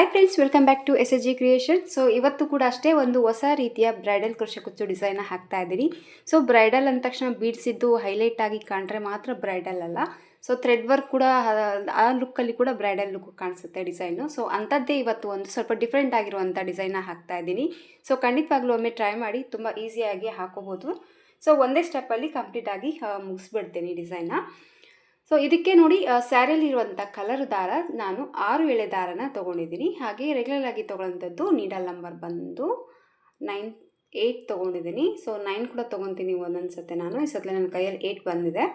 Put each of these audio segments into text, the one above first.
Hi friends welcome back to S S G creation so ಇವತ್ತು ಕೂಡ ಅಷ್ಟೇ ಒಂದು ಹೊಸ ರೀತಿಯ ಬ್ರೈಡಲ್ ಕೃಷಿ ಕುಚ್ಚು ಡಿಸೈನ್ ಹಾಕ್ತಾ ಇದ್ದೀನಿ. ಸೊ ಬ್ರೈಡಲ್ ಅಂದ ತಕ್ಷಣ ಬೀಡ್ಸಿದ್ದು ಹೈಲೈಟ್ ಆಗಿ ಕಾಣ್ರೆ ಮಾತ್ರ ಬ್ರೈಡಲ್ ಅಲ್ಲ. ಸೊ ಥ್ರೆಡ್ ವರ್ಕ್ ಕೂಡ, ಆ- ಲುಕ್ಕಲ್ಲಿ ಕೂಡ ಬ್ರೈಡಲ್ ಲುಕ್ ಕಾಣಿಸುತ್ತೆ ಡಿಸೈನು ಸೊ ಅಂಥದ್ದೇ ಇವತ್ತು ಒಂದು ಸ್ವಲ್ಪ ಡಿಫ್ರೆಂಟ್ ಆಗಿರುವಂಥ ಡಿಸೈನ್ನ ಹಾಕ್ತಾ ಇದ್ದೀನಿ. ಸೊ ಖಂಡಿತವಾಗ್ಲೂ ಒಮ್ಮೆ ಟ್ರೈ ಮಾಡಿ ತುಂಬ ಈಸಿಯಾಗಿ ಹಾಕೋಬೋದು. ಸೊ ಒಂದೇ ಸ್ಟೆಪ್ಪಲ್ಲಿ ಕಂಪ್ಲೀಟಾಗಿ ಮುಗಿಸ್ಬಿಡ್ತೀನಿ ಡಿಸೈನ್ನ ಸೊ ಇದಕ್ಕೆ ನೋಡಿ ಸ್ಯಾರಿಯಲ್ಲಿ ಇರುವಂಥ ಕಲರ್ ದಾರ ನಾನು ಆರು ಎಳೆ ದಾರನ ತೊಗೊಂಡಿದ್ದೀನಿ. ಹಾಗೆ ರೆಗ್ಯುಲರ್ ಆಗಿ ತೊಗೊಳ್ಳೋಂಥದ್ದು ನೀಡಲ್ ನಂಬರ್ ಬಂದು ನೈನ್ ಏಯ್ಟ್ ತೊಗೊಂಡಿದ್ದೀನಿ. ಸೊ ನೈನ್ ಕೂಡ ತೊಗೊತೀನಿ ಒಂದೊಂದು ಸತಿ ನಾನು. ಈ ಸತಿ ನನ್ನ ಕೈಯಲ್ಲಿ ಏಯ್ಟ್ ಬಂದಿದೆ.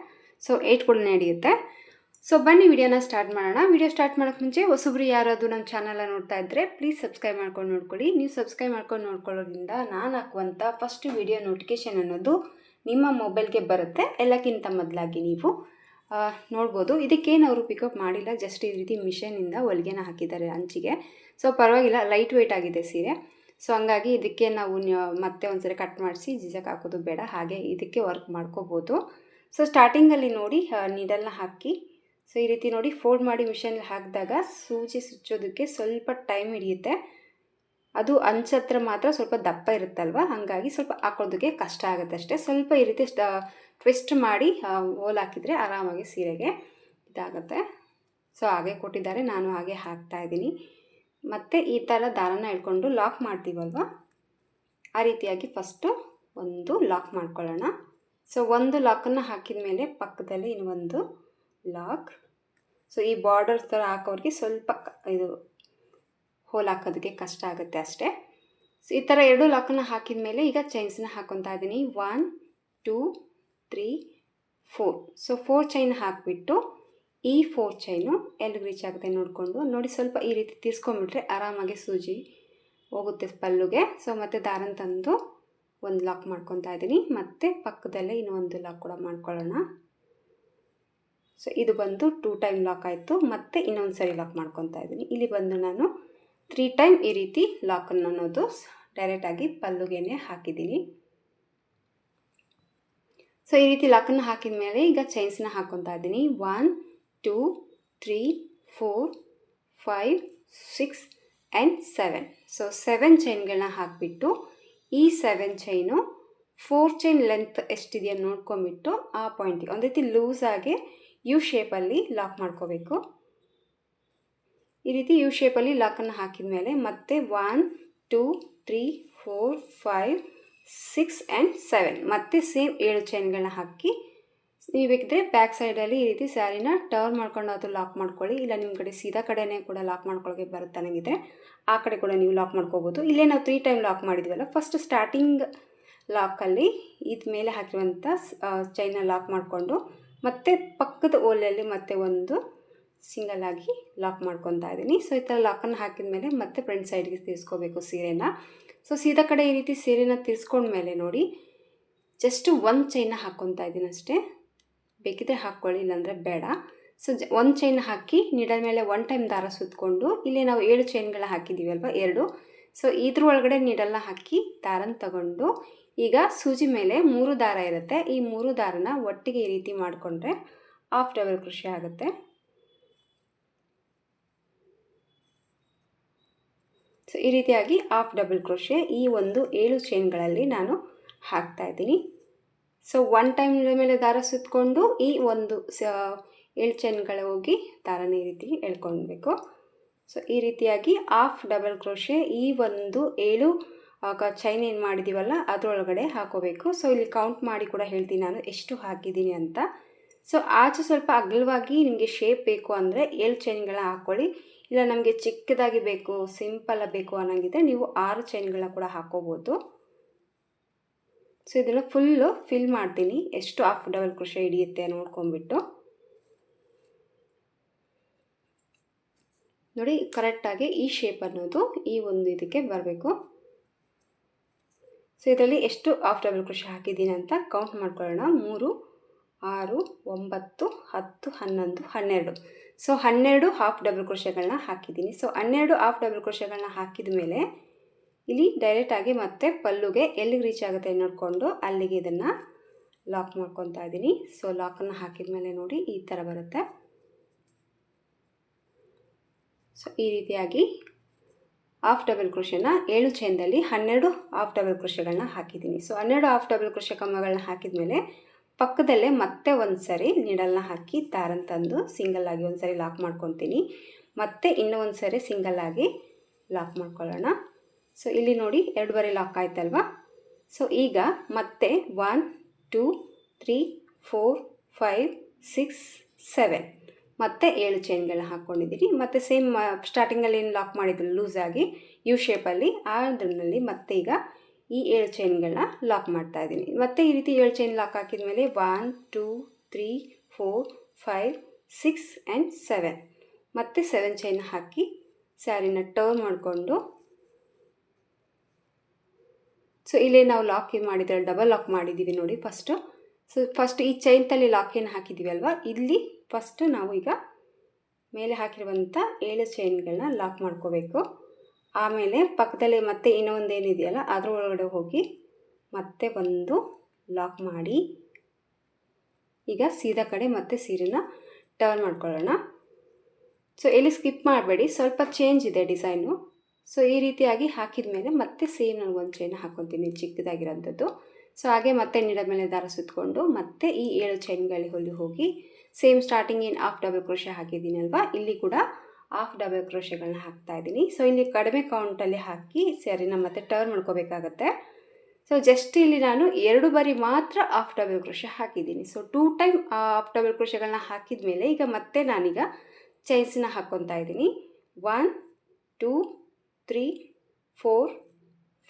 ಸೊ ಏಯ್ಟ್ ಕೂಡ ನಡೆಯುತ್ತೆ. ಸೊ ಬನ್ನಿ, ವಿಡಿಯೋನ ಸ್ಟಾರ್ಟ್ ಮಾಡೋಣ. ವಿಡಿಯೋ ಸ್ಟಾರ್ಟ್ ಮಾಡೋಕ್ಕೆ ಮುಂಚೆ ಹೊಸಬ್ರು ಯಾರಾದರೂ ನಮ್ಮ ಚಾನಲ್ನ ನೋಡ್ತಾ ಇದ್ದರೆ ಪ್ಲೀಸ್ ಸಬ್ಸ್ಕ್ರೈಬ್ ಮಾಡ್ಕೊಂಡು ನೋಡ್ಕೊಳ್ಳಿ. ನೀವು ಸಬ್ಸ್ಕ್ರೈಬ್ ಮಾಡ್ಕೊಂಡು ನೋಡ್ಕೊಳ್ಳೋದ್ರಿಂದ ನಾನು ಹಾಕುವಂಥ ಫಸ್ಟ್ ವಿಡಿಯೋ ನೋಟಿಫಿಕೇಶನ್ ಅನ್ನೋದು ನಿಮ್ಮ ಮೊಬೈಲ್ಗೆ ಬರುತ್ತೆ. ಎಲ್ಲಕ್ಕಿಂತ ಮೊದಲಾಗಿ ನೀವು. ನೋಡ್ಬೋದು. ಇದಕ್ಕೇನು ಅವರು ಪಿಕಪ್ ಮಾಡಿಲ್ಲ. ಜಸ್ಟ್ ಈ ರೀತಿ ಮಿಷನಿಂದ ಹೊಲಿಗೆನ ಹಾಕಿದ್ದಾರೆ ಅಂಚಿಗೆ ಸೊ ಪರವಾಗಿಲ್ಲ ಲೈಟ್ ವೆಯ್ಟ್ ಆಗಿದೆ ಸೀರೆ. ಸೊ ಹಂಗಾಗಿ ಇದಕ್ಕೆ ನಾವು ಮತ್ತೆ ಒಂದ್ಸರಿ ಕಟ್ ಮಾಡಿಸಿ, ಜಿಜಕ್ ಹಾಕೋದು ಬೇಡ. ಹಾಗೆ ಇದಕ್ಕೆ ವರ್ಕ್ ಮಾಡ್ಕೋಬೋದು. ಸೊ ಸ್ಟಾರ್ಟಿಂಗಲ್ಲಿ ನೋಡಿ ನೀಡಲ್ನ ಹಾಕಿ. ಸೊ ಈ ರೀತಿ ನೋಡಿ ಫೋಲ್ಡ್ ಮಾಡಿ ಮಿಷನಲ್ಲಿ ಹಾಕಿದಾಗ ಸೂಜಿ ಸುಚ್ಚೋದಕ್ಕೆ ಸ್ವಲ್ಪ ಟೈಮ್ ಹಿಡಿಯುತ್ತೆ. ಅದು ಅಂಚತ್ರ ಮಾತ್ರ ಸ್ವಲ್ಪ ದಪ್ಪ ಇರುತ್ತಲ್ವ? ಹಾಗಾಗಿ ಸ್ವಲ್ಪ ಹಾಕೋದಕ್ಕೆ ಕಷ್ಟ ಆಗುತ್ತೆ ಅಷ್ಟೇ ಸ್ವಲ್ಪ ಈ ರೀತಿ ಟ್ವಿಸ್ಟ್ ಮಾಡಿ ಹೋಲ್ ಹಾಕಿದರೆ ಆರಾಮಾಗಿ ಸೀರೆಗೆ ಇದಾಗುತ್ತೆ. ಸೊ ಹಾಗೆ ಕೊಟ್ಟಿದ್ದಾರೆ. ನಾನು ಹಾಗೆ ಹಾಕ್ತಾ ಇದ್ದೀನಿ. ಮತ್ತು ಈ ಥರ ದಾರನ ಇಟ್ಕೊಂಡು ಲಾಕ್ ಮಾಡ್ತೀವಲ್ವ? ಆ ರೀತಿಯಾಗಿ ಫಸ್ಟು ಒಂದು ಲಾಕ್ ಮಾಡ್ಕೊಳ್ಳೋಣ. ಸೊ ಒಂದು ಲಾಕನ್ನು ಹಾಕಿದ ಮೇಲೆ ಪಕ್ಕದಲ್ಲಿ ಇನ್ನೊಂದು ಲಾಕ್ ಸೊ ಈ ಬಾರ್ಡರ್ ಥರ ಹಾಕೋರಿಗೆ ಸ್ವಲ್ಪ ಇದು ಹೋಲ್ ಹಾಕೋದಕ್ಕೆ ಕಷ್ಟ ಆಗುತ್ತೆ ಅಷ್ಟೇ. ಸೊ ಈ ಥರ ಎರಡು ಲಾಕನ್ನು ಹಾಕಿದ ಮೇಲೆ ಈಗ ಚೈನ್ಸನ್ನ ಹಾಕೊತಾ ಇದ್ದೀನಿ. One two three four so four chain ಹಾಕಿಬಿಟ್ಟು ಈ ಫೋರ್ ಚೈನು ಎಲ್ಲಿಗೆ ರೀಚ್ ಆಗುತ್ತೆ ನೋಡಿಕೊಂಡು. ನೋಡಿ ಸ್ವಲ್ಪ ಈ ರೀತಿ ತೀರ್ಸ್ಕೊಂಬಿಟ್ರೆ ಆರಾಮಾಗಿ ಸೂಜಿ ಹೋಗುತ್ತೆ ಪಲ್ಲುಗೆ. ಸೊ ಮತ್ತೆ ದಾರನ ತಂದು ಒಂದು ಲಾಕ್ ಮಾಡ್ಕೊತಾ ಇದ್ದೀನಿ ಮತ್ತು ಪಕ್ಕದಲ್ಲೇ ಇನ್ನೊಂದು ಲಾಕ್ ಕೂಡ ಮಾಡ್ಕೊಳ್ಳೋಣ. ಸೊ ಇದು ಬಂದು ಟೂ ಟೈಮ್ ಲಾಕ್ ಆಯಿತು. ಮತ್ತು ಇನ್ನೊಂದು ಸರಿ ಲಾಕ್ ಮಾಡ್ಕೊತಾ ಇದ್ದೀನಿ ಇಲ್ಲಿ ಬಂದು ನಾನು ತ್ರೀ ಟೈಮ್ ಈ ರೀತಿ ಲಾಕನ್ನು ಅನ್ನೋದು ಡೈರೆಕ್ಟಾಗಿ ಪಲ್ಲುಗೆನೆ ಹಾಕಿದ್ದೀನಿ ಸೊ ಈ ರೀತಿ ಲಾಕನ್ನು ಹಾಕಿದ ಮೇಲೆ ಈಗ ಚೈನ್ಸ್ನ ಹಾಕ್ಕೊತಾ ಇದ್ದೀನಿ. One two three four five six and seven so seven ಚೈನ್ಗಳನ್ನ ಹಾಕಿಬಿಟ್ಟು ಈ seven chain four chain length ಎಷ್ಟಿದೆಯಾ ನೋಡ್ಕೊಂಬಿಟ್ಟು ಆ ಪಾಯಿಂಟಿಗೆ ಒಂದು ರೀತಿ ಲೂಸಾಗಿ ಯು ಶೇಪಲ್ಲಿ ಲಾಕ್ ಮಾಡ್ಕೋಬೇಕು. ಈ ರೀತಿ ಯು ಶೇಪಲ್ಲಿ ಲಾಕನ್ನು ಹಾಕಿದ ಮೇಲೆ ಮತ್ತೆ one two three four five six and seven ಮತ್ತೆ ಸೇಮ್ ಏಳು ಚೈನ್ಗಳನ್ನ ಹಾಕಿ, ನೀವು ಬೇಕಿದ್ರೆ ಬ್ಯಾಕ್ ಸೈಡಲ್ಲಿ ಈ ರೀತಿ ಸ್ಯಾರಿನ ಟರ್ನ್ ಮಾಡ್ಕೊಂಡು ಅದು ಲಾಕ್ ಮಾಡ್ಕೊಳ್ಳಿ. ಇಲ್ಲ ನಿಮ್ಮ ಕಡೆ ಸೀದಾ ಕಡೆನೇ ಕೂಡ ಲಾಕ್ ಮಾಡ್ಕೊಳ್ಳೋಕೆ ಬರುತ್ತೆ ನನಗಿದ್ರೆ ಆ ಕಡೆ ಕೂಡ ನೀವು ಲಾಕ್ ಮಾಡ್ಕೋಬೋದು. ಇಲ್ಲೇ ನಾವು ತ್ರೀ ಟೈಮ್ ಲಾಕ್ ಮಾಡಿದ್ವಲ್ಲ ಫಸ್ಟ್ ಸ್ಟಾರ್ಟಿಂಗ್ ಲಾಕಲ್ಲಿ ಇದ ಮೇಲೆ ಹಾಕಿರುವಂಥ ಚೈನ ಲಾಕ್ ಮಾಡಿಕೊಂಡು, ಮತ್ತೆ ಪಕ್ಕದ ಓಲೆಯಲ್ಲಿ ಮತ್ತೆ ಒಂದು ಸಿಂಗಲ್ ಲಾಕ್ ಮಾಡ್ಕೊತಾ ಇದ್ದೀನಿ. ಸೊ ಈ ಥರ ಲಾಕನ್ನು ಹಾಕಿದ ಮೇಲೆ ಮತ್ತೆ ಫ್ರಂಟ್ ಸೈಡ್ಗೆ ತಿರ್ಸ್ಕೋಬೇಕು ಸೀರೆನ. ಸೊ ಸೀದಾ ಕಡೆ ಈ ರೀತಿ ಸೀರೆನ ತಿರ್ಸ್ಕೊಂಡ್ಮೇಲೆ ನೋಡಿ ಜಸ್ಟ್ ಒಂದು ಚೈನ ಹಾಕ್ಕೊತಾ ಇದ್ದೀನಿ ಅಷ್ಟೇ. ಬೇಕಿದ್ರೆ ಹಾಕ್ಕೊಳ್ಳಿ, ಇಲ್ಲಾಂದರೆ ಬೇಡ. ಸೊ ಜ ಒಂದು ಚೈನ್ ಹಾಕಿ ನೀಡಲ್ ಮೇಲೆ ಒನ್ ಟೈಮ್ ದಾರ ಸುತ್ತಕೊಂಡು ಇಲ್ಲಿ ನಾವು ಏಳು ಚೈನ್ಗಳ ಹಾಕಿದ್ದೀವಿ ಅಲ್ವಾ, ಎರಡು. ಸೊ ಇದ್ರ ಒಳಗಡೆ ನೀಡಲ್ನ ಹಾಕಿ ದಾರನ ತಗೊಂಡು, ಈಗ ಸೂಜಿ ಮೇಲೆ ಮೂರು ದಾರ ಇರುತ್ತೆ. ಈ ಮೂರು ದಾರನ ಒಟ್ಟಿಗೆ ಈ ರೀತಿ ಮಾಡಿಕೊಂಡ್ರೆ ಆಫ್ ಡಬಲ್ ಕೃಷಿ ಆಗುತ್ತೆ. ಸೊ ಈ ರೀತಿಯಾಗಿ ಆಫ್ ಡಬಲ್ ಕ್ರೋಶೆ ಈ ಒಂದು ಏಳು ಚೈನ್ಗಳಲ್ಲಿ ನಾನು ಹಾಕ್ತಾ ಇದ್ದೀನಿ. ಸೊ ಒನ್ ಟೈಮ್ ಮೇಲೆ ದಾರ ಸುತ್ತಕೊಂಡು ಈ ಒಂದು ಸ, ಏಳು ಚೈನ್ಗಳ ಹೋಗಿ ದಾರನ ಈ ರೀತಿ ಎಳ್ಕೊಳ್ಬೇಕು. ಸೊ ಈ ರೀತಿಯಾಗಿ ಆಫ್ ಡಬಲ್ ಕ್ರೋಶೆ ಈ ಒಂದು ಏಳು ಚೈನ್ ಏನು ಮಾಡಿದ್ದೀವಲ್ಲ ಅದರೊಳಗಡೆ ಹಾಕೋಬೇಕು. ಸೊ ಇಲ್ಲಿ ಕೌಂಟ್ ಮಾಡಿ ಕೂಡ ಹೇಳ್ತೀನಿ ನಾನು ಎಷ್ಟು ಹಾಕಿದ್ದೀನಿ ಅಂತ. ಸೊ ಆಚೆ ಸ್ವಲ್ಪ ಅಗಲವಾಗಿ ನಿಮಗೆ ಶೇಪ್ ಬೇಕು ಅಂದರೆ ಏಳು ಚೈನ್ಗಳನ್ನ ಹಾಕ್ಕೊಳ್ಳಿ. ಇಲ್ಲ ನಮಗೆ ಚಿಕ್ಕದಾಗಿ ಬೇಕು ಸಿಂಪಲ್ ಬೇಕು ಅನ್ನೋಂಗಿದ್ರೆ ನೀವು ಆರು ಚೈನ್ಗಳನ್ನ ಕೂಡ ಹಾಕ್ಕೋಬೋದು. ಸೊ ಇದನ್ನು ಫುಲ್ಲು ಫಿಲ್ ಮಾಡ್ತೀನಿ. ಎಷ್ಟು ಹಾಫ್ ಡಬಲ್ ಕೃಷಿ ಹಿಡಿಯುತ್ತೆ ನೋಡ್ಕೊಂಬಿಟ್ಟು ನೋಡಿ ಕರೆಕ್ಟಾಗಿ ಈ ಶೇಪ್ ಅನ್ನೋದು ಈ ಒಂದು ಇದಕ್ಕೆ ಬರಬೇಕು. ಸೊ ಇದರಲ್ಲಿ ಎಷ್ಟು ಆಫ್ ಡಬಲ್ ಕೃಷಿ ಹಾಕಿದ್ದೀನಿ ಅಂತ ಕೌಂಟ್ ಮಾಡ್ಕೊಳ್ಳೋಣ. ಮೂರು ಆರು, ಒಂಬತ್ತು, ಹತ್ತು, ಹನ್ನೊಂದು, ಹನ್ನೆರಡು. ಸೊ ಹನ್ನೆರಡು ಹಾಫ್ ಡಬಲ್ ಕ್ರೋಶೆಗಳನ್ನ ಹಾಕಿದ್ದೀನಿ. ಸೊ ಹನ್ನೆರಡು ಹಾಫ್ ಡಬಲ್ ಕ್ರೋಶೆಗಳನ್ನ ಹಾಕಿದ ಮೇಲೆ ಇಲ್ಲಿ ಡೈರೆಕ್ಟಾಗಿ ಮತ್ತೆ ಪಲ್ಲುಗೆ ಎಲ್ಲಿಗೆ ರೀಚ್ ಆಗುತ್ತೆ ನೋಡಿಕೊಂಡು ಅಲ್ಲಿಗೆ ಇದನ್ನು ಲಾಕ್ ಮಾಡ್ಕೊತಾ ಇದ್ದೀನಿ. ಸೊ ಲಾಕನ್ನು ಹಾಕಿದ ಮೇಲೆ ನೋಡಿ ಈ ಥರ ಬರುತ್ತೆ. ಸೊ ಈ ರೀತಿಯಾಗಿ ಹಾಫ್ ಡಬಲ್ ಕ್ರೋಶನ ಏಳು ಚೈನ್ದಲ್ಲಿ ಹನ್ನೆರಡು ಹಾಫ್ ಡಬಲ್ ಕ್ರೋಶಗಳನ್ನ ಹಾಕಿದ್ದೀನಿ. ಸೊ ಹನ್ನೆರಡು ಹಾಫ್ ಡಬಲ್ ಕೃಷಿ ಕಂಬಗಳನ್ನ ಹಾಕಿದ ಮೇಲೆ ಪಕ್ಕದಲ್ಲೇ ಮತ್ತೆ ಒಂದು ಸರಿ ನೀಡಲ್ನ ಹಾಕಿ ತಾರನ್ನು ತಂದು ಸಿಂಗಲ್ ಆಗಿ ಒಂದು ಸರಿ ಲಾಕ್ ಮಾಡ್ಕೊತೀನಿ. ಮತ್ತೆ ಇನ್ನೂ ಒಂದು ಸರಿ ಸಿಂಗಲ್ ಆಗಿ ಲಾಕ್ ಮಾಡ್ಕೊಳ್ಳೋಣ. ಸೊ ಇಲ್ಲಿ ನೋಡಿ ಎರಡು ಬಾರಿ ಲಾಕ್ ಆಯ್ತಲ್ವಾ? ಸೊ ಈಗ ಮತ್ತೆ one two three four five six seven ಮತ್ತೆ ಏಳು ಚೈನ್ಗಳನ್ನ ಹಾಕ್ಕೊಂಡಿದ್ದೀನಿ ಮತ್ತು ಸೇಮ್ ಸ್ಟಾರ್ಟಿಂಗಲ್ಲಿ ಏನು ಲಾಕ್ ಮಾಡಿದ್ರು? ಲೂಸಾಗಿ ಯು ಶೇಪಲ್ಲಿ ಅದರಲ್ಲಿ ಮತ್ತೆ ಈಗ ಈ ಏಳು ಚೈನ್ಗಳನ್ನ ಲಾಕ್ ಮಾಡ್ತಾ ಇದ್ದೀನಿ. ಮತ್ತೆ ಈ ರೀತಿ ಏಳು ಚೈನ್ ಲಾಕ್ ಹಾಕಿದ ಮೇಲೆ one two three four five six and seven ಮತ್ತೆ ಸೆವೆನ್ ಚೈನ್ ಹಾಕಿ ಸ್ಯಾರಿನ ಟರ್ನ್ ಮಾಡಿಕೊಂಡು ಸೊ ಇಲ್ಲಿ ನಾವು ಲಾಕ್ ಏನು ಮಾಡಿದ್ರೆ ಡಬಲ್ ಲಾಕ್ ಮಾಡಿದ್ದೀವಿ ನೋಡಿ ಫಸ್ಟು ಸೊ ಫಸ್ಟ್ ಈ ಚೈನ್ ತಲೆ ಲಾಕ್ ಏನು ಹಾಕಿದ್ದೀವಿ ಅಲ್ವಾ? ಇಲ್ಲಿ ಫಸ್ಟು ನಾವು ಈಗ ಮೇಲೆ ಹಾಕಿರುವಂಥ ಏಳು ಚೈನ್ಗಳನ್ನ ಲಾಕ್ ಮಾಡ್ಕೋಬೇಕು. ಆಮೇಲೆ ಪಕ್ಕದಲ್ಲಿ ಮತ್ತೆ ಇನ್ನೊಂದು ಏನಿದೆಯಲ್ಲ ಅದ್ರ ಒಳಗಡೆ ಹೋಗಿ ಮತ್ತೆ ಒಂದು ಲಾಕ್ ಮಾಡಿ, ಈಗ ಸೀದಾ ಕಡೆ ಮತ್ತೆ ಸೀರೆನ ಟರ್ನ್ ಮಾಡ್ಕೊಳ್ಳೋಣ. ಸೊ ಎಲ್ಲಿ ಸ್ಕಿಪ್ ಮಾಡಬೇಡಿ, ಸ್ವಲ್ಪ ಚೇಂಜ್ ಇದೆ ಡಿಸೈನು ಸೊ ಈ ರೀತಿಯಾಗಿ ಹಾಕಿದ ಮೇಲೆ ಮತ್ತೆ ಸೇಮ್ ನಾನು ಒಂದು ಚೈನ್ ಹಾಕ್ಕೊತೀನಿ ಚಿಕ್ಕದಾಗಿರೋಂಥದ್ದು. ಸೊ ಹಾಗೆ ಮತ್ತೆ ನೀಡ ಮೇಲೆ ದಾರ ಸುತ್ತಕೊಂಡು ಮತ್ತೆ ಈ ಏಳು ಚೈನ್ಗಳಿಗೆ ಹೊಲಿ ಹೋಗಿ ಸೇಮ್ ಸ್ಟಾರ್ಟಿಂಗ್ ಏನು ಆಫ್ ಡಬಲ್ ಕ್ರೋಶ ಹಾಕಿದ್ದೀನಿ ಅಲ್ವಾ ಇಲ್ಲಿ ಕೂಡ ಹಾಫ್ ಡಬಲ್ ಕ್ರೋಶಗಳನ್ನ ಹಾಕ್ತಾ ಇದ್ದೀನಿ. ಸೊ ಇಲ್ಲಿ ಕಡಿಮೆ ಕೌಂಟಲ್ಲಿ ಹಾಕಿ ಸ್ಯಾರಿನ ಮತ್ತೆ ಟರ್ನ್ ಮಾಡ್ಕೋಬೇಕಾಗತ್ತೆ. ಸೊ ಜಸ್ಟ್ ಇಲ್ಲಿ ನಾನು ಎರಡು ಬಾರಿ ಮಾತ್ರ ಹಾಫ್ ಡಬಲ್ ಕ್ರೋಶ ಹಾಕಿದ್ದೀನಿ. So two time half double ಕ್ರೋಶಗಳನ್ನ ಹಾಕಿದ ಮೇಲೆ ಈಗ ಮತ್ತೆ ನಾನೀಗ ಚೈನ್ಸನ್ನ ಹಾಕ್ಕೊತಾ ಇದ್ದೀನಿ. One two three four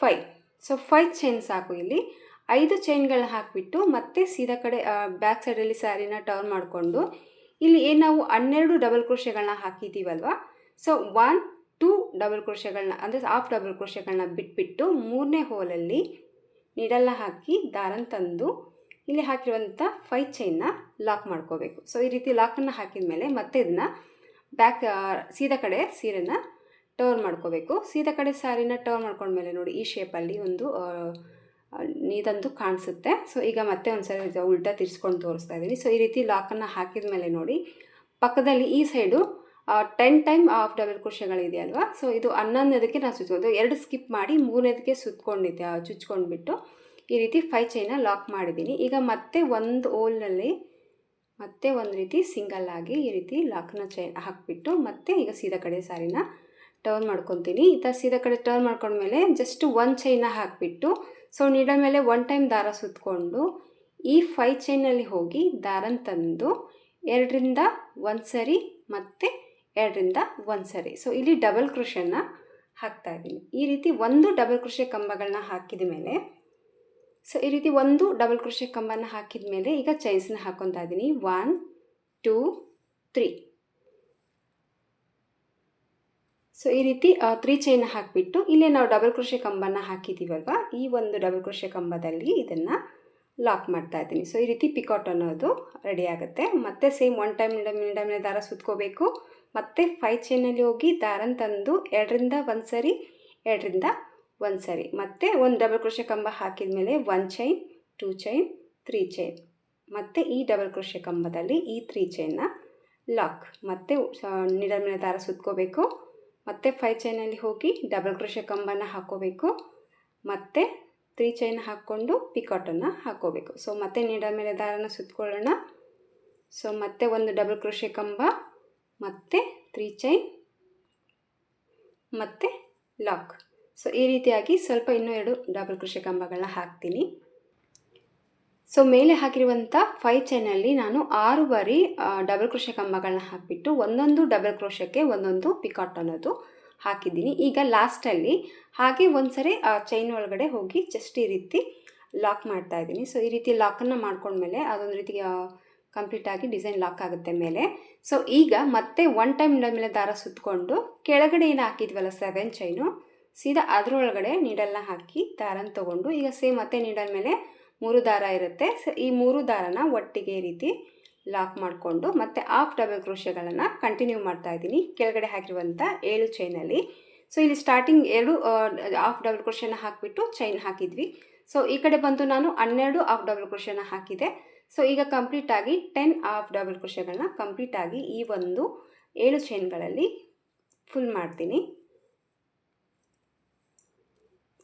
five so five chain ಸಾಕು ಇಲ್ಲಿ. ಐದು ಚೈನ್ಗಳನ್ನ ಹಾಕಿಬಿಟ್ಟು ಮತ್ತೆ ಸೀದಾ ಕಡೆ ಬ್ಯಾಕ್ ಸೈಡಲ್ಲಿ ಸ್ಯಾರಿನ ಟರ್ನ್ ಮಾಡಿಕೊಂಡು ಇಲ್ಲಿ ಏನು ನಾವು ಹನ್ನೆರಡು ಡಬಲ್ ಕ್ರೋಶೆಗಳನ್ನ ಹಾಕಿದ್ದೀವಲ್ವ ಸೊ ಒನ್ ಟೂ ಡಬಲ್ ಕ್ರೋಶೆಗಳನ್ನ, ಅಂದರೆ ಹಾಫ್ ಡಬಲ್ ಕ್ರೋಶೆಗಳನ್ನ ಬಿಟ್ಬಿಟ್ಟು ಮೂರನೇ ಹೋಲಲ್ಲಿ ನೀಡಲ್ಲ ಹಾಕಿ ದಾರನ ತಂದು ಇಲ್ಲಿ ಹಾಕಿರುವಂಥ ಫೈ ಚೈನ್ನ ಲಾಕ್ ಮಾಡ್ಕೋಬೇಕು. ಸೊ ಈ ರೀತಿ ಲಾಕನ್ನು ಹಾಕಿದ ಮೇಲೆ ಮತ್ತೆ ಇದನ್ನು ಬ್ಯಾಕ್ ಸೀದಾ ಕಡೆ ಸೀರೆನ ಟರ್ನ್ ಮಾಡ್ಕೋಬೇಕು. ಸೀದಾ ಕಡೆ ಸ್ಯಾರಿನ ಟರ್ನ್ ಮಾಡ್ಕೊಂಡ್ಮೇಲೆ ನೋಡಿ ಈ ಶೇಪಲ್ಲಿ ಒಂದು ನೀದಂತೂ ಕಾಣಿಸುತ್ತೆ. ಸೊ ಈಗ ಮತ್ತೆ ಒಂದು ಸರಿ ಉಲ್ಟಾ ತಿರ್ಸ್ಕೊಂಡು ತೋರಿಸ್ತಾ ಇದ್ದೀನಿ ಸೊ ಈ ರೀತಿ ಲಾಕನ್ನು ಹಾಕಿದ ಮೇಲೆ ನೋಡಿ, ಪಕ್ಕದಲ್ಲಿ ಈ side ten time of double ಕ್ರೋಶಗಳಿದೆಯಲ್ವಾ? So ಇದು ಹನ್ನೊಂದನೇದಕ್ಕೆ ನಾನು ಸುತ್ತೋದು ಎರಡು ಸ್ಕಿಪ್ ಮಾಡಿ ಮೂರನೇದಕ್ಕೆ ಸುತ್ತಕೊಂಡಿದ್ದೆ ಚುಚ್ಕೊಂಡ್ಬಿಟ್ಟು ಈ ರೀತಿ ಫೈ ಚೈನ ಲಾಕ್ ಮಾಡಿದ್ದೀನಿ. ಈಗ ಮತ್ತೆ ಒಂದು ಓಲ್ನಲ್ಲಿ ಮತ್ತೆ ಒಂದು ರೀತಿ ಸಿಂಗಲ್ ಆಗಿ ಈ ರೀತಿ ಲಾಕ್ನ ಚೈನ್ ಹಾಕಿಬಿಟ್ಟು ಮತ್ತೆ ಈಗ ಸೀದಾ ಕಡೆ ಸಾರಿನ ಟರ್ನ್ ಮಾಡ್ಕೊತೀನಿ. ಈ ಥರ ಸೀದಾ ಕಡೆ ಟರ್ನ್ ಮಾಡ್ಕೊಂಡ್ಮೇಲೆ ಜಸ್ಟ್ ಒಂದು ಚೈನ ಹಾಕಿಬಿಟ್ಟು ಸೊ ನೀಡ ಮೇಲೆ ಒನ್ ಟೈಮ್ ದಾರ ಸುತ್ತಕೊಂಡು ಈ ಫೈ ಚೈನಲ್ಲಿ ಹೋಗಿ ದಾರನ ತಂದು ಎರಡರಿಂದ ಒಂದು ಸರಿ ಮತ್ತು ಎರಡರಿಂದ ಒಂದು ಸರಿ. ಸೊ ಇಲ್ಲಿ ಡಬಲ್ ಕ್ರೋಶನ್ನ ಹಾಕ್ತಾ ಇದ್ದೀನಿ. ಈ ರೀತಿ ಒಂದು ಡಬಲ್ ಕ್ರೋಶೆ ಕಂಬಗಳನ್ನ ಹಾಕಿದ ಮೇಲೆ ಸೊ ಈ ರೀತಿ ಒಂದು ಡಬಲ್ ಕ್ರೋಶೆ ಕಂಬನ ಹಾಕಿದ ಮೇಲೆ ಈಗ ಚೈನ್ಸನ್ನ ಹಾಕ್ಕೊತಾ ಇದ್ದೀನಿ. ಒನ್ ಟೂ ತ್ರೀ ಸೊ ಈ ರೀತಿ ತ್ರೀ ಚೈನ್ ಹಾಕಿಬಿಟ್ಟು, ಇಲ್ಲೇ ನಾವು ಡಬಲ್ ಕೃಷಿ ಕಂಬನ ಹಾಕಿದ್ದೀವಲ್ವ? ಈ ಒಂದು ಡಬಲ್ ಕೃಷಿ ಕಂಬದಲ್ಲಿ ಇದನ್ನು ಲಾಕ್ ಮಾಡ್ತಾ ಇದ್ದೀನಿ. ಸೊ ಈ ರೀತಿ ಪಿಕಾಟ್ ಅನ್ನೋದು ರೆಡಿ ಆಗುತ್ತೆ. ಮತ್ತೆ ಸೇಮ್ ಒನ್ ಟೈಮ್ ಮಿಡಮ್ ಮಿಡಮ್ನೆ ದಾರ ಸುತ್ಕೋಬೇಕು. ಮತ್ತು ಫೈ ಚೈನಲ್ಲಿ ಹೋಗಿ ದಾರನ ತಂದು ಎರಡರಿಂದ ಒಂದು ಸರಿ, ಎರಡರಿಂದ ಒಂದು ಸರಿ. ಮತ್ತು ಒಂದು ಡಬಲ್ ಕೃಷಿ ಕಂಬ ಹಾಕಿದ ಮೇಲೆ one chain two chain three chain ಮತ್ತು ಈ ಡಬಲ್ ಕೃಷಿ ಕಂಬದಲ್ಲಿ ಈ ತ್ರೀ ಚೈನ್ನ ಲಾಕ್ ಮತ್ತು ನಿಡಮಿನ ದಾರ ಸುತ್ಕೋಬೇಕು. ಮತ್ತು ಫೈ ಚೈನಲ್ಲಿ ಹೋಗಿ ಡಬಲ್ ಕ್ರೋಶೆ ಕಂಬನ ಹಾಕೋಬೇಕು. ಮತ್ತು ತ್ರೀ ಚೈನ್ ಹಾಕ್ಕೊಂಡು ಪಿಕಾಟನ್ನು ಹಾಕೋಬೇಕು. ಸೊ ಮತ್ತೆ ನೀಡ ಮೇಲೆ ದಾರನ ಸುತ್ತಕೊಳ್ಳೋಣ ಸೊ ಮತ್ತೆ ಒಂದು ಡಬಲ್ ಕ್ರೋಶೆ ಕಂಬ, ಮತ್ತು ತ್ರೀ ಚೈನ್ ಮತ್ತು ಲಾಕ್ ಸೊ ಈ ರೀತಿಯಾಗಿ ಸ್ವಲ್ಪ ಇನ್ನೂ ಎರಡು ಡಬಲ್ ಕೃಷಿ ಕಂಬಗಳನ್ನ ಹಾಕ್ತೀನಿ. ಸೊ ಮೇಲೆ ಹಾಕಿರುವಂಥ ಫೈ ಚೈನಲ್ಲಿ ನಾನು ಆರು ಬಾರಿ ಡಬಲ್ ಕ್ರೋಶೆ ಕಂಬಗಳನ್ನ ಹಾಕಿಬಿಟ್ಟು ಒಂದೊಂದು ಡಬಲ್ ಕ್ರೋಶಕ್ಕೆ ಒಂದೊಂದು ಪಿಕಾಟ್ ಅನ್ನೋದು ಹಾಕಿದ್ದೀನಿ. ಈಗ ಲಾಸ್ಟಲ್ಲಿ ಹಾಗೆ ಒಂದು ಸರಿ ಚೈನ್ ಒಳಗಡೆ ಹೋಗಿ ಜಸ್ಟ್ ಈ ರೀತಿ ಲಾಕ್ ಮಾಡ್ತಾ ಇದ್ದೀನಿ. ಸೊ ಈ ರೀತಿ ಲಾಕನ್ನು ಮಾಡ್ಕೊಂಡ್ಮೇಲೆ ಅದೊಂದು ರೀತಿ ಕಂಪ್ಲೀಟಾಗಿ ಡಿಸೈನ್ ಲಾಕ್ ಆಗುತ್ತೆ ಮೇಲೆ. ಸೊ ಈಗ ಮತ್ತೆ ಒನ್ ಟೈಮ್ ಮೇಲೆ ದಾರ ಸುತ್ತಕೊಂಡು ಕೆಳಗಡೆ ಏನು ಹಾಕಿದ್ವಲ್ಲ ಸೆವೆನ್ ಚೈನು ಸೀದಾ ಅದರೊಳಗಡೆ ನೀಡಲ್ನ ಹಾಕಿ ದಾರನ ತೊಗೊಂಡು ಈಗ ಸೇಮ್ ಮತ್ತೆ ನೀಡಲ್ ಮೇಲೆ ಮೂರು ದಾರ ಇರುತ್ತೆ. ಈ ಮೂರು ದಾರನ ಒಟ್ಟಿಗೆ ರೀತಿ ಲಾಕ್ ಮಾಡಿಕೊಂಡು ಮತ್ತು ಆಫ್ ಡಬಲ್ ಕ್ರೋಶಗಳನ್ನು ಕಂಟಿನ್ಯೂ ಮಾಡ್ತಾ ಇದ್ದೀನಿ. ಕೆಳಗಡೆ ಹಾಕಿರುವಂಥ ಏಳು ಚೈನಲ್ಲಿ ಸೊ ಇಲ್ಲಿ ಸ್ಟಾರ್ಟಿಂಗ್ ಎರಡು ಆಫ್ ಡಬಲ್ ಕ್ರೋಶನ ಹಾಕಿಬಿಟ್ಟು ಚೈನ್ ಹಾಕಿದ್ವಿ. ಸೊ ಈ ಕಡೆ ಬಂದು ನಾನು ಹನ್ನೆರಡು ಆಫ್ ಡಬಲ್ ಕ್ರೋಶನ ಹಾಕಿದೆ. ಸೊ ಈಗ ಕಂಪ್ಲೀಟಾಗಿ ಟೆನ್ ಆಫ್ ಡಬಲ್ ಕ್ರೋಶಗಳನ್ನ ಕಂಪ್ಲೀಟಾಗಿ ಈ ಒಂದು ಏಳು ಚೈನ್ಗಳಲ್ಲಿ ಫುಲ್ ಮಾಡ್ತೀನಿ.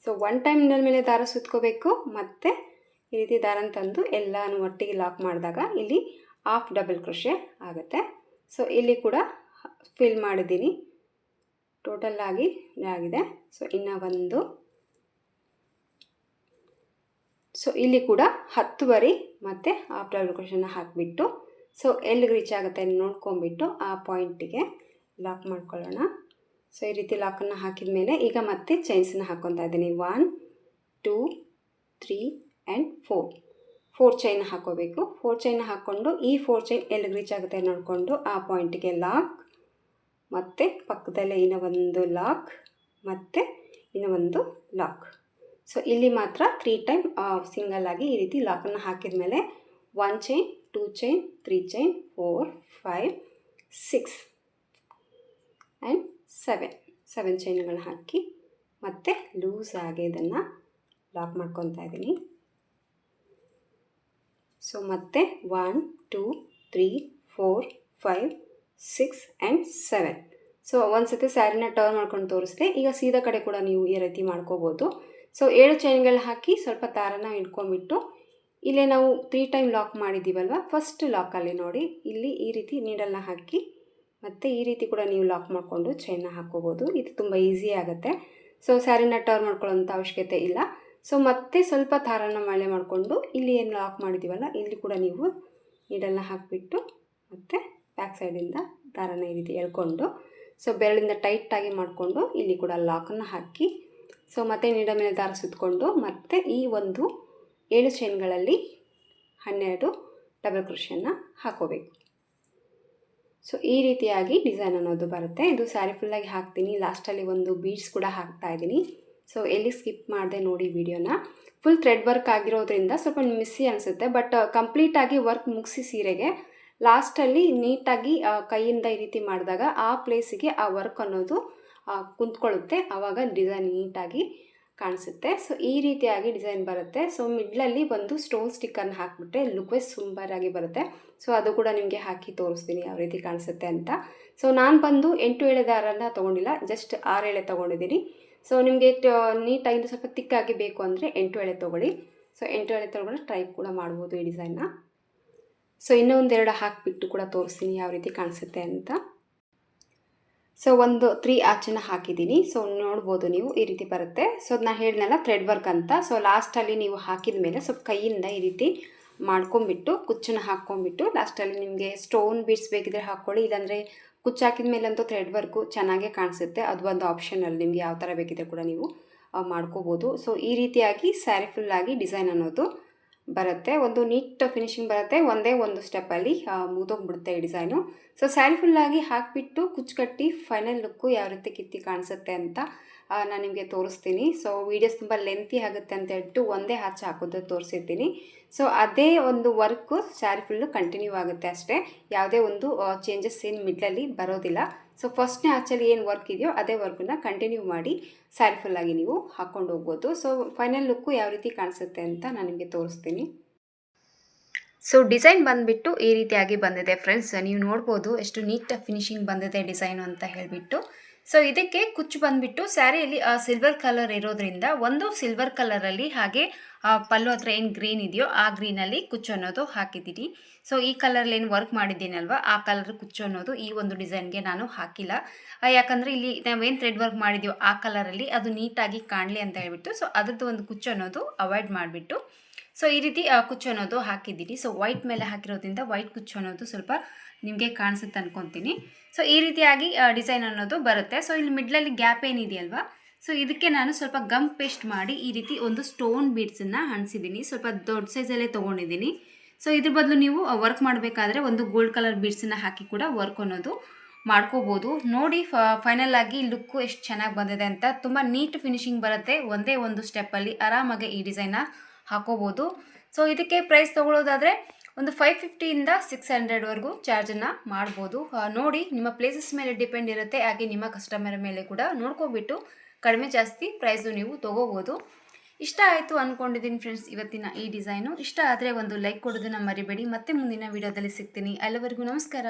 ಸೊ ಒನ್ ಟೈಮ್ ಮೇಲೆ ದಾರ ಸುತ್ಕೋಬೇಕು, ಮತ್ತು ಈ ರೀತಿ ದಾರನ ತಂದು ಎಲ್ಲನೂ ಒಟ್ಟಿಗೆ ಲಾಕ್ ಮಾಡಿದಾಗ ಇಲ್ಲಿ ಹಾಫ್ ಡಬಲ್ ಕ್ರೋಶೆ ಆಗುತ್ತೆ. ಸೊ ಇಲ್ಲಿ ಕೂಡ ಫಿಲ್ ಮಾಡಿದ್ದೀನಿ. ಟೋಟಲ್ ಆಗಿ ಆಗಿದೆ. ಸೊ ಇನ್ನು ಒಂದು. ಸೊ ಇಲ್ಲಿ ಕೂಡ ಹತ್ತುವರಿ ಮತ್ತು ಹಾಫ್ ಡಬಲ್ ಕ್ರೋಶನ ಹಾಕಿಬಿಟ್ಟು ಸೊ ಎಲ್ಲಿಗೆ ರೀಚ್ ಆಗುತ್ತೆ ನೋಡ್ಕೊಂಬಿಟ್ಟು ಆ ಪಾಯಿಂಟಿಗೆ ಲಾಕ್ ಮಾಡ್ಕೊಳ್ಳೋಣ. ಸೊ ಈ ರೀತಿ ಲಾಕನ್ನು ಹಾಕಿದ ಮೇಲೆ ಈಗ ಮತ್ತೆ ಚೈನ್ಸನ್ನು ಹಾಕ್ಕೊತಾ ಇದ್ದೀನಿ. One two three and four four chain ಹಾಕೋಬೇಕು. ಫೋರ್ ಚೈನ್ ಹಾಕ್ಕೊಂಡು ಈ ಫೋರ್ ಚೈನ್ ಎಲ್ಲಿಗೆ ರೀಚ್ ಆಗುತ್ತೆ ನೋಡಿಕೊಂಡು ಆ ಪಾಯಿಂಟಿಗೆ ಲಾಕ್ ಮತ್ತು ಪಕ್ಕದಲ್ಲೇ ಇನ್ನು ಒಂದು ಲಾಕ್ ಮತ್ತು ಇನ್ನು ಒಂದು ಲಾಕ್ ಸೊ ಇಲ್ಲಿ ಮಾತ್ರ ತ್ರೀ ಟೈಮ್ ಸಿಂಗಲ್ ಆಗಿ ಈ ರೀತಿ ಲಾಕನ್ನು ಹಾಕಿದ ಮೇಲೆ one chain two chain three chain four five six and seven seven ಚೈನ್ಗಳನ್ನ ಹಾಕಿ ಮತ್ತು ಲೂಸ್ ಆಗಿ ಇದನ್ನು ಲಾಕ್ ಮಾಡ್ಕೊತಾ ಇದ್ದೀನಿ. ಸೊ ಮತ್ತೆ one two three four five six and seven so ಒಂದು ಸತಿ ಸ್ಯಾರಿನ ಟರ್ನ್ ಮಾಡ್ಕೊಂಡು ತೋರಿಸಿದೆ. ಈಗ ಸೀದಾ ಕಡೆ ಕೂಡ ನೀವು ಈ ರೀತಿ ಮಾಡ್ಕೋಬೋದು. ಸೊ ಏಳು ಚೈನ್ಗಳು ಹಾಕಿ ಸ್ವಲ್ಪ ದಾರನ ಇಟ್ಕೊಂಡ್ಬಿಟ್ಟು ಇಲ್ಲೇ ನಾವು ತ್ರೀ ಟೈಮ್ ಲಾಕ್ ಮಾಡಿದ್ದೀವಲ್ವ? ಫಸ್ಟ್ ಲಾಕಲ್ಲಿ ನೋಡಿ. ಇಲ್ಲಿ ಈ ರೀತಿ ನೀಡಲ್ನ ಹಾಕಿ ಮತ್ತು ಈ ರೀತಿ ಕೂಡ ನೀವು ಲಾಕ್ ಮಾಡಿಕೊಂಡು ಚೈನ್ನ ಹಾಕ್ಕೋಬೋದು ಇದು ತುಂಬ ಈಸಿ ಆಗುತ್ತೆ. ಸೊ ಸ್ಯಾರಿನ ಟರ್ನ್ ಮಾಡ್ಕೊಳ್ಳೋಂಥ ಅವಶ್ಯಕತೆ ಇಲ್ಲ. ಸೊ ಮತ್ತೆ ಸ್ವಲ್ಪ ದಾರನ ಮಳೆ ಮಾಡಿಕೊಂಡು ಇಲ್ಲಿ ಏನು ಲಾಕ್ ಮಾಡಿದ್ದೀವಲ್ಲ ಇಲ್ಲಿ ಕೂಡ ನೀವು ನೀಡಲ್ನ ಹಾಕಿಬಿಟ್ಟು ಮತ್ತು ಬ್ಯಾಕ್ ಸೈಡಿಂದ ದಾರನ ಈ ರೀತಿ ಎಳ್ಕೊಂಡು ಸೊ ಬೆರಳಿಂದ ಟೈಟಾಗಿ ಮಾಡಿಕೊಂಡು ಇಲ್ಲಿ ಕೂಡ ಲಾಕನ್ನು ಹಾಕಿ ಸೊ ಮತ್ತೆ ನೀಡ ಮೇಲೆ ದಾರ ಸುತ್ತಕೊಂಡು ಮತ್ತೆ ಈ ಒಂದು ಏಳು ಚೈನ್ಗಳಲ್ಲಿ ಹನ್ನೆರಡು ಡಬಲ್ ಕ್ರೋಶನ್ನು ಹಾಕೋಬೇಕು. ಸೊ ಈ ರೀತಿಯಾಗಿ ಡಿಸೈನ್ ಅನ್ನೋದು ಬರುತ್ತೆ. ಇದು ಸ್ಯಾರಿ ಫುಲ್ಲಾಗಿ ಹಾಕ್ತೀನಿ. ಲಾಸ್ಟಲ್ಲಿ ಒಂದು ಬೀಡ್ಸ್ ಕೂಡ ಹಾಕ್ತಾ ಇದ್ದೀನಿ. ಸೊ ಎಲ್ಲಿ ಸ್ಕಿಪ್ ಮಾಡಿದೆ ನೋಡಿ ವಿಡಿಯೋನ ಫುಲ್ ಥ್ರೆಡ್ ವರ್ಕ್ ಆಗಿರೋದ್ರಿಂದ ಸ್ವಲ್ಪ ಮಿಸ್ಸಿ ಅನಿಸುತ್ತೆ ಬಟ್ ಕಂಪ್ಲೀಟಾಗಿ ವರ್ಕ್ ಮುಗಿಸಿ ಸೀರೆಗೆ. ಲಾಸ್ಟಲ್ಲಿ ನೀಟಾಗಿ ಕೈಯಿಂದ ಈ ರೀತಿ ಮಾಡಿದಾಗ ಆ ಪ್ಲೇಸಿಗೆ ಆ ವರ್ಕ್ ಅನ್ನೋದು ಕುಂತ್ಕೊಳ್ಳುತ್ತೆ. ಆವಾಗ ಡಿಸೈನ್ ನೀಟಾಗಿ ಕಾಣಿಸುತ್ತೆ. ಸೊ ಈ ರೀತಿಯಾಗಿ ಡಿಸೈನ್ ಬರುತ್ತೆ. ಸೊ ಮಿಡ್ಲಲ್ಲಿ ಒಂದು ಸ್ಟೋನ್ ಸ್ಟಿಕ್ಕನ್ನು ಹಾಕಿಬಿಟ್ರೆ ಲುಕ್ ವೈಸ್ ಸುಂಬರಾಗಿ ಬರುತ್ತೆ. ಸೊ ಅದು ಕೂಡ ನಿಮಗೆ ಹಾಕಿ ತೋರಿಸ್ತೀನಿ ಯಾವ ರೀತಿ ಕಾಣಿಸುತ್ತೆ ಅಂತ. ಸೊ ನಾನು ಬಂದು ಎಂಟು ಎಳೆ ತೊಗೊಂಡಿಲ್ಲ ಜಸ್ಟ್ ಆರು ಎಳೆ ತೊಗೊಂಡಿದ್ದೀನಿ. ಸೊ ನಿಮಗೆ ನೀಟಾಗಿ ಸ್ವಲ್ಪ ತಿಕ್ಕಾಗಿ ಬೇಕು ಅಂದರೆ ಎಂಟು ಎಳೆ ತೊಗೊಳ್ಳಿ. ಸೊ ಎಂಟು ಎಳೆ ತೊಗೊಂಡು ಟ್ರೈ ಕೂಡ ಮಾಡ್ಬೋದು ಈ ಡಿಸೈನ್ನ ಸೊ ಇನ್ನೂ ಒಂದೆರಡು ಹಾಕಿಬಿಟ್ಟು ಕೂಡ ತೋರಿಸ್ತೀನಿ ಯಾವ ರೀತಿ ಕಾಣಿಸುತ್ತೆ ಅಂತ. ಸೊ ಒಂದು ತ್ರೀ ಆಚೆನ ಹಾಕಿದ್ದೀನಿ. ಸೊ ನೋಡ್ಬೋದು ನೀವು ಈ ರೀತಿ ಬರುತ್ತೆ. ಸೊ ನಾನು ಹೇಳಿದ್ನಲ್ಲ ಥ್ರೆಡ್ ವರ್ಕ್ ಅಂತ. ಸೊ ಲಾಸ್ಟಲ್ಲಿ ನೀವು ಹಾಕಿದ ಮೇಲೆ ಸ್ವಲ್ಪ ಕೈಯಿಂದ ಈ ರೀತಿ ಮಾಡ್ಕೊಂಬಿಟ್ಟು ಕುಚ್ಚನ್ನು ಹಾಕ್ಕೊಂಬಿಟ್ಟು ಲಾಸ್ಟಲ್ಲಿ ನಿಮಗೆ ಸ್ಟೋನ್ ಬೀಡ್ಸ್ ಬೇಕಿದ್ರೆ ಹಾಕ್ಕೊಳ್ಳಿ ಇಲ್ಲಾಂದರೆ ಕುಚ್ಚು ಹಾಕಿದ ಮೇಲಂತೂ ಥ್ರೆಡ್ ವರ್ಕು ಚೆನ್ನಾಗೇ ಕಾಣಿಸುತ್ತೆ. ಅದು ಒಂದು ಆಪ್ಷನಲ್ಲಿ ನಿಮಗೆ ಯಾವ ಥರ ಬೇಕಿದೆ ಕೂಡ ನೀವು ಮಾಡ್ಕೋಬೋದು. ಸೊ ಈ ರೀತಿಯಾಗಿ ಸ್ಯಾರಿ ಫುಲ್ಲಾಗಿ ಡಿಸೈನ್ ಅನ್ನೋದು ಬರುತ್ತೆ. ಒಂದು ನೀಟ್ ಫಿನಿಶಿಂಗ್ ಬರುತ್ತೆ. ಒಂದೇ ಒಂದು ಸ್ಟೆಪ್ಪಲ್ಲಿ ಮುಗಿದೋಗ್ಬಿಡುತ್ತೆ ಈ ಡಿಸೈನು ಸೊ ಸ್ಯಾರಿ ಫುಲ್ಲಾಗಿ ಹಾಕಿಬಿಟ್ಟು ಕುಚ್ಚು ಕಟ್ಟಿ ಫೈನಲ್ ಲುಕ್ಕು ಯಾವ ರೀತಿ ಕಿತ್ತಿ ಕಾಣಿಸುತ್ತೆ ಅಂತ ನಾನು ನಿಮಗೆ ತೋರಿಸ್ತೀನಿ. ಸೊ ವೀಡಿಯೋಸ್ ತುಂಬ ಲೆಂತಿ ಆಗುತ್ತೆ ಅಂತ ಹೇಳ್ಬಿಟ್ಟು ಒಂದೇ ಹಚ್ಚ ಹಾಕೋದು ತೋರಿಸಿರ್ತೀನಿ. ಸೊ ಅದೇ ಒಂದು ವರ್ಕು ಸ್ಯಾರಿ ಫುಲ್ಲು ಕಂಟಿನ್ಯೂ ಆಗುತ್ತೆ ಅಷ್ಟೇ. ಯಾವುದೇ ಒಂದು ಚೇಂಜಸ್ ಏನು ಮಿಡ್ಲಲ್ಲಿ ಬರೋದಿಲ್ಲ. ಸೊ ಫಸ್ಟ್ನೇ ಆ್ಯಕ್ಚುಲಿ ಏನು ವರ್ಕ್ ಇದೆಯೋ ಅದೇ ವರ್ಕನ್ನ ಕಂಟಿನ್ಯೂ ಮಾಡಿ ಸ್ಯಾರಿ ಫುಲ್ಲಾಗಿ ನೀವು ಹಾಕ್ಕೊಂಡು ಹೋಗ್ಬೋದು. ಸೊ ಫೈನಲ್ ಲುಕ್ಕು ಯಾವ ರೀತಿ ಕಾಣಿಸುತ್ತೆ ಅಂತ ನಾನು ನಿಮಗೆ ತೋರಿಸ್ತೀನಿ. ಸೊ ಡಿಸೈನ್ ಬಂದುಬಿಟ್ಟು ಈ ರೀತಿಯಾಗಿ ಬಂದಿದೆ ಫ್ರೆಂಡ್ಸ್ ನೀವು ನೋಡ್ಬೋದು ಎಷ್ಟು ನೀಟಾಗಿ ಫಿನಿಶಿಂಗ್ ಬಂದಿದೆ ಡಿಸೈನು ಅಂತ ಹೇಳಿಬಿಟ್ಟು. ಸೊ ಇದಕ್ಕೆ ಕುಚ್ಚು ಬಂದುಬಿಟ್ಟು ಸ್ಯಾರಿಯಲ್ಲಿ ಸಿಲ್ವರ್ ಕಲರ್ ಇರೋದ್ರಿಂದ ಒಂದು ಸಿಲ್ವರ್ ಕಲರಲ್ಲಿ ಹಾಗೆ ಪಲ್ಲು ಹತ್ರ ಏನು ಗ್ರೀನ್ ಇದೆಯೋ ಆ ಗ್ರೀನಲ್ಲಿ ಕುಚ್ಚು ಅನ್ನೋದು ಹಾಕಿದ್ದೀನಿ. ಸೊ ಈ ಕಲರಲ್ಲಿ ಏನು ವರ್ಕ್ ಮಾಡಿದ್ದೀನಲ್ವ, ಆ ಕಲರ್ ಕುಚ್ಚು ಅನ್ನೋದು ಈ ಒಂದು ಡಿಸೈನ್ಗೆ ನಾನು ಹಾಕಿಲ್ಲ. ಯಾಕಂದರೆ ಇಲ್ಲಿ ನಾವೇನು ಥ್ರೆಡ್ ವರ್ಕ್ ಮಾಡಿದೀವೋ ಆ ಕಲರಲ್ಲಿ ಅದು ನೀಟಾಗಿ ಕಾಣಲಿ ಅಂತ ಹೇಳ್ಬಿಟ್ಟು ಸೊ ಅದರದ್ದು ಒಂದು ಕುಚ್ಚು ಅನ್ನೋದು ಅವಾಯ್ಡ್ ಮಾಡಿಬಿಟ್ಟು ಸೊ ಈ ರೀತಿ ಕುಚ್ಚು ಅನ್ನೋದು ಹಾಕಿದ್ದೀನಿ. ಸೊ ವೈಟ್ ಮೇಲೆ ಹಾಕಿರೋದ್ರಿಂದ ವೈಟ್ ಕುಚ್ಚು ಅನ್ನೋದು ಸ್ವಲ್ಪ ನಿಮಗೆ ಕಾಣಿಸುತ್ತೆ ಅನ್ಕೊತೀನಿ. ಸೊ ಈ ರೀತಿಯಾಗಿ ಡಿಸೈನ್ ಅನ್ನೋದು ಬರುತ್ತೆ. ಸೊ ಇಲ್ಲಿ ಮಿಡ್ಲಲ್ಲಿ ಗ್ಯಾಪ್ ಏನಿದೆಯಲ್ವಾ? ಸೊ ಇದಕ್ಕೆ ನಾನು ಸ್ವಲ್ಪ ಗಮ್ ಪೇಸ್ಟ್ ಮಾಡಿ ಈ ರೀತಿ ಒಂದು ಸ್ಟೋನ್ ಬೀಡ್ಸನ್ನು ಹಣಿಸಿದ್ದೀನಿ ಸ್ವಲ್ಪ ದೊಡ್ಡ ಸೈಜಲ್ಲೇ ತೊಗೊಂಡಿದ್ದೀನಿ ಸೊ ಇದ್ರ ಬದಲು ನೀವು ವರ್ಕ್ ಮಾಡಬೇಕಾದ್ರೆ ಒಂದು ಗೋಲ್ಡ್ ಕಲರ್ ಬೀಡ್ಸನ್ನು ಹಾಕಿ ಕೂಡ ವರ್ಕ್ ಅನ್ನೋದು ಮಾಡ್ಕೋಬೋದು. ನೋಡಿ ಫೈನಲ್ ಆಗಿ ಲುಕ್ಕು ಎಷ್ಟು ಚೆನ್ನಾಗಿ ಬಂದಿದೆ ಅಂತ. ತುಂಬ ನೀಟ್ ಫಿನಿಶಿಂಗ್ ಬರುತ್ತೆ. ಒಂದೇ ಒಂದು ಸ್ಟೆಪ್ಪಲ್ಲಿ ಆರಾಮಾಗಿ ಈ ಡಿಸೈನ್ನ ಹಾಕೋಬೋದು. ಸೊ ಇದಕ್ಕೆ ಪ್ರೈಸ್ ತೊಗೊಳ್ಳೋದಾದರೆ ಒಂದು ಫೈವ್ ಫಿಫ್ಟಿಯಿಂದ ಸಿಕ್ಸ್ ಹಂಡ್ರೆಡ್ವರೆಗೂ ಚಾರ್ಜನ್ನು ಮಾಡ್ಬೋದು. ನೋಡಿ, ನಿಮ್ಮ ಪ್ಲೇಸಸ್ ಮೇಲೆ ಡಿಪೆಂಡ್ ಇರುತ್ತೆ, ಹಾಗೆ ನಿಮ್ಮ ಕಸ್ಟಮರ್ ಮೇಲೆ ಕೂಡ. ನೋಡ್ಕೊಬಿಟ್ಟು ಕಡಿಮೆ ಜಾಸ್ತಿ ಪ್ರೈಸು ನೀವು ತೊಗೋಬೋದು. ಇಷ್ಟ ಆಯಿತು ಅಂದ್ಕೊಂಡಿದ್ದೀನಿ ಫ್ರೆಂಡ್ಸ್ ಇವತ್ತಿನ ಈ ಡಿಸೈನು ಇಷ್ಟ ಆದರೆ ಒಂದು ಲೈಕ್ ಕೊಡೋದನ್ನು ಮರಿಬೇಡಿ. ಮತ್ತೆ ಮುಂದಿನ ವೀಡಿಯೋದಲ್ಲಿ ಸಿಗ್ತೀನಿ. ಅಲ್ಲಿವರೆಗೂ ನಮಸ್ಕಾರ.